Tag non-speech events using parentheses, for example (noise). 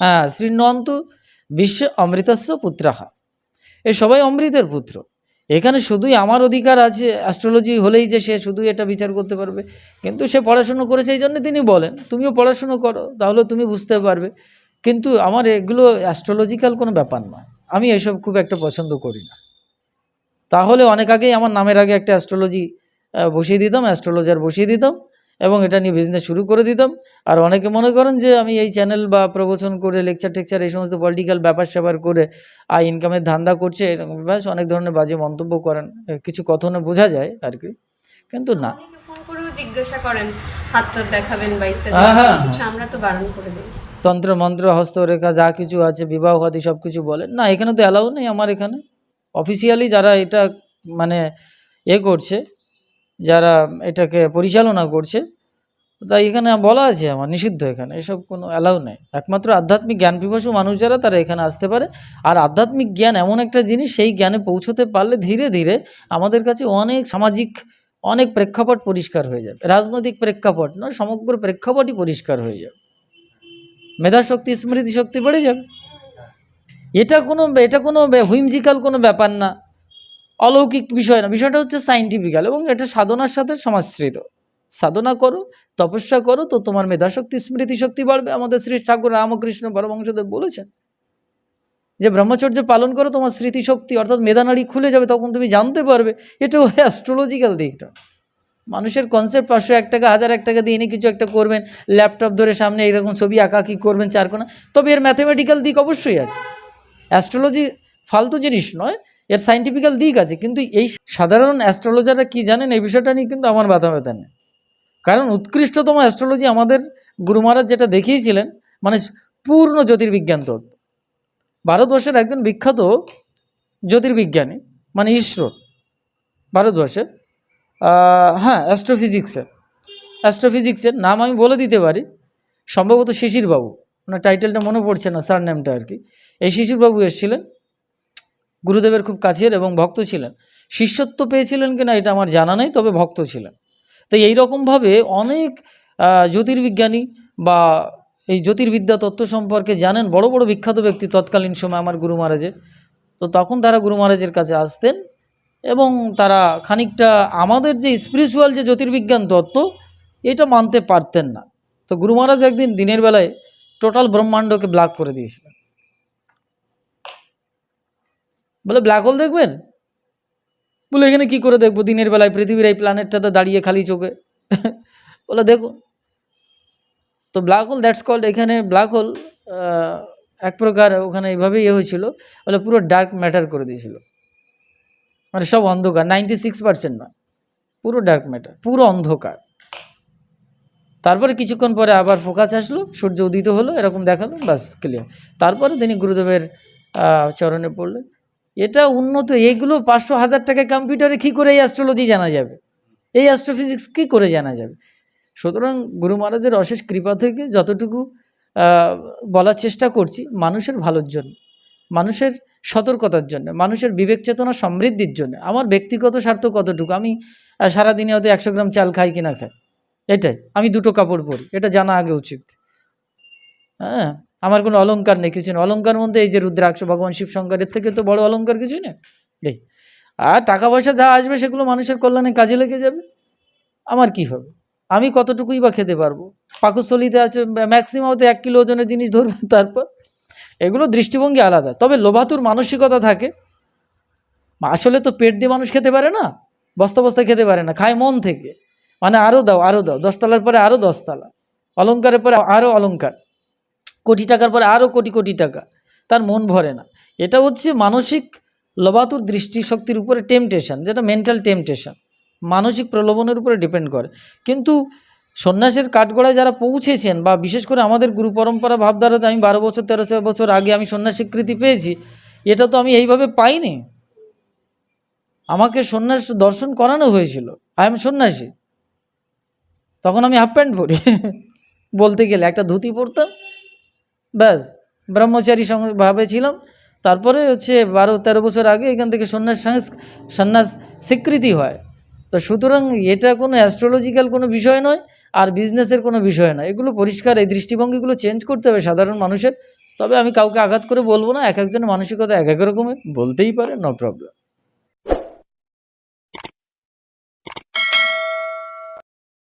হ্যাঁ শ্রীনন্তু বিশ্ব অমৃতস্য পুত্রাহা এ সবাই অমৃতের পুত্র। এখানে শুধুই আমার অধিকার আছে অ্যাস্ট্রোলজি হলেই যে সে শুধুই এটা বিচার করতে পারবে। কিন্তু সে পড়াশুনো করেছে এই জন্য তিনি বলেন, তুমিও পড়াশুনো করো, তাহলে তুমি বুঝতে পারবে। কিন্তু আমার এগুলো অ্যাস্ট্রোলজিক্যাল কোনো ব্যাপার নয়। আমি এসব খুব একটা পছন্দ করি না। তাহলে অনেক আগেই আমার নামের আগে একটা অ্যাস্ট্রোলজি বসিয়ে দিতাম অ্যাস্ট্রোলজার বসিয়ে দিতাম। এবং এটা নিয়ে বিজনেস শুরু করে দিতাম। আর অনেকে মনে করেন যে আমি এই চ্যানেল বা প্রবচন করে লেকচার টেকচার এই সমস্ত পলিটিক্যাল ব্যাপার স্যাপার করে আই ইনকামের ধান্দা করছে এরকম ব্যাস অনেক ধরনের বাজে মন্তব্য করেন। কিছু কথনে বোঝা যায় আর কি। কিন্তু না। জিজ্ঞাসা করেন হাত দেখাবেন বা ইত্যাদি। হ্যাঁ, হ্যাঁ, আমরা তো বারণ করে দিই। তন্ত্র মন্ত্র হস্তরেখা যা কিছু আছে বিবাহ হাতি সব কিছু বলেন। না এখানে তো অ্যালাউ নেই আমার এখানে। অফিসিয়ালি যারা এটা মানে এ করছে যারা এটাকে পরিচালনা করছে, তাই এখানে বলা আছে আমার নিষিদ্ধ এখানে, এসব কোনো অ্যালাউ নেই। একমাত্র আধ্যাত্মিক জ্ঞান পিপাসু মানুষ যারা, তারা এখানে আসতে পারে। আর আধ্যাত্মিক জ্ঞান এমন একটা জিনিস, সেই জ্ঞানে পৌঁছতে পারলে ধীরে ধীরে আমাদের কাছে অনেক সামাজিক, অনেক প্রেক্ষাপট পরিষ্কার হয়ে যাবে। রাজনৈতিক প্রেক্ষাপট নয়, সমগ্র প্রেক্ষাপটই পরিষ্কার হয়ে যাবে। মেধাশক্তি স্মৃতি শক্তি বেড়ে যাবে। এটা কোনো এটা কোনো হুইমজিক্যাল কোনো ব্যাপার না। অলৌকিক বিষয় না, বিষয়টা হচ্ছে সাইন্টিফিক্যাল এবং এটা সাধনার সাথে সমাশ্রিত। সাধনা করো, তপস্যা করো, তো তোমার মেধাশক্তি স্মৃতি শক্তি বাড়বে। আমাদের শ্রী ঠাকুর রামকৃষ্ণ পরমংসদেব বলেছেন যে, ব্রহ্মচর্য পালন করো, তোমার স্মৃতিশক্তি অর্থাৎ মেধানাড়ি খুলে যাবে, তখন তুমি জানতে পারবে। এটাও অ্যাস্ট্রোলজিক্যাল দিকটা। মানুষের কনসেপ্ট পাঁচশো এক টাকা, হাজার এক টাকা দিয়ে এনে কিছু একটা করবেন ল্যাপটপ ধরে সামনে এইরকম ছবি আঁকা কি করবেন, চার চারকোনা তবে এর ম্যাথামেটিক্যাল দিক অবশ্যই আছে। অ্যাস্ট্রোলজি ফালতু জিনিস নয় এর সাইন্টিফিক্যাল দিক আছে, কিন্তু এই সাধারণ অ্যাস্ট্রোলজাররা কি জানেন, এই বিষয়টা নিয়ে কিন্তু আমার মাথা ব্যথা নেই। কারণ উৎকৃষ্টতম অ্যাস্ট্রোলজি আমাদের গুরু মহারাজ যেটা দেখিয়েছিলেন মানে পূর্ণ জ্যোতির্বিজ্ঞান তত্ত্ব। ভারতবর্ষের একজন বিখ্যাত জ্যোতির্বিজ্ঞানী মানে ঈশ্বর ভারতবর্ষের হ্যাঁ অ্যাস্ট্রোফিজিক্সের অ্যাস্ট্রোফিজিক্সের নাম আমি বলে দিতে পারি, সম্ভবত শিশিরবাবু। ওনার টাইটেলটা মনে পড়ছে না স্যার নেমটা আর কি। এই শিশিরবাবু এসেছিলেন গুরুদেবের খুব কাছের এবং ভক্ত ছিলেন। শিষ্যত্ব পেয়েছিলেন কিনা এটা আমার জানা নেই, তবে ভক্ত ছিলেন। তো এই রকমভাবে অনেক জ্যোতির্বিজ্ঞানী বা এই জ্যোতির্বিদ্যা তত্ত্ব সম্পর্কে জানেন। বড় বড় বিখ্যাত ব্যক্তি তৎকালীন সময় আমার গুরু মহারাজের। তো তখন তারা গুরু মহারাজের কাছে আসতেন এবং তারা খানিকটা আমাদের যে স্পিরিচুয়াল যে জ্যোতির্বিজ্ঞান তত্ত্ব, এটা মানতে পারতেন না। তো গুরু মহারাজ একদিন দিনের বেলায় টোটাল ব্রহ্মাণ্ডকে ব্ল্যাক করে দিয়েছিলেন। বলে, ব্ল্যাক হোল দেখবেন? বলে, এখানে কি করে দেখব? দিনের বেলায় পৃথিবীর এই প্ল্যানেটটাতে দাঁড়িয়ে খালি চোখে। (laughs) বলে দেখো তো ব্ল্যাক হোল দ্যাটস কল্ড এখানে ব্ল্যাক হোল এক প্রকার ওখানে এইভাবে ইয়ে হয়েছিল। বলে, পুরো ডার্ক ম্যাটার করে দিয়েছিল। মানে সব অন্ধকার নাইনটি সিক্স পার্সেন্ট নয়। পুরো ডার্ক ম্যাটার পুরো অন্ধকার। তারপরে কিছুক্ষণ পরে আবার ফোকাস আসলো, সূর্য উদিত হলো, এরকম দেখাল বাস ক্লিয়ার তারপরে তিনি গুরুদেবের চরণে পড়লেন। এটা উন্নত, এইগুলো পাঁচশো হাজার টাকা কম্পিউটারে কী করে এই অ্যাস্ট্রোলজি জানা যাবে? এই অ্যাস্ট্রোফিজিক্স কী করে জানা যাবে? সুতরাং গুরু মহারাজের অশেষ কৃপা থেকে যতটুকু বলার চেষ্টা করছি, মানুষের ভালোর জন্য, মানুষের সতর্কতার জন্য, মানুষের বিবেক চেতনা সমৃদ্ধির জন্য। আমার ব্যক্তিগত স্বার্থ কতটুকু? আমি সারাদিনে হয়তো একশো গ্রাম চাল খাই কিনা খাই। এটাই, আমি দুটো কাপড় পরি, এটা জানা আগে উচিত। হ্যাঁ? আমার কোনো অলংকার নেই, কিছু নেই। অলঙ্কার মধ্যে এই যে রুদ্রাক্ষ, ভগবান শিব শঙ্করের থেকে তো বড় অলংকার কিছু নেই? এই, আর টাকা পয়সা যা আসবে সেগুলো মানুষের কল্যাণে কাজে লেগে যাবে? আমার কি হবে? আমি কতটুকুই বা খেতে পারব? পাকস্থলিতে আছে ম্যাক্সিমাম তো এক কিলো ওজনের জিনিস ধরবে (laughs) তারপর। এগুলো দৃষ্টিভঙ্গি আলাদা। তবে লোভাতুর মানসিকতা থাকে। আসলে তো পেট দিয়ে মানুষ খেতে পারে না বস্তা বস্তা খেতে পারে না, খায় মন থেকে। মানে আরও দাও আরও দাও, দশতলার পরে আরও দশতলা। অলংকারের পরে আরও অলংকার। কোটি টাকার পরে আরও কোটি কোটি টাকা, তার মন ভরে না। এটা হচ্ছে মানসিক লবাতুর দৃষ্টিশক্তির উপরে টেমটেশন যেটা মেন্টাল টেমটেশন মানসিক প্রলোভনের উপরে ডিপেন্ড করে। কিন্তু সন্ন্যাসের কাঠগড়ায় যারা পৌঁছেছেন বা বিশেষ করে আমাদের গুরু পরম্পরা ভাবধারাতে আমি বারো বছর, তেরো চার বছর আগে আমি সন্ন্যাস স্বীকৃতি পেয়েছি, এটা তো আমি এইভাবে পাইনি। আমাকে সন্ন্যাস দর্শন করানো হয়েছিল। আই এম সন্ন্যাসী। তখন আমি হাফ প্যান্ট পরি বলতে গেলে একটা ধুতি পরতাম ব্যাস, ব্রহ্মচারী ভাবে ছিলাম। তারপরে হচ্ছে বারো, তেরো বছর আগে এখান থেকে সন্ন্যাস সন্ন্যাস স্বীকৃতি হয়। তো সুতরাং এটা কোনো অ্যাস্ট্রোলজিক্যাল কোনো বিষয় নয়, আর বিজনেসের কোনো বিষয় নয়। এগুলো পরিষ্কার, এই দৃষ্টিভঙ্গিগুলো চেঞ্জ করতে হবে সাধারণ মানুষের। তবে আমি কাউকে আঘাত করে বলব না, এক একজনের মানসিকতা এক এক রকমের, বলতেই পারে নো প্রবলেম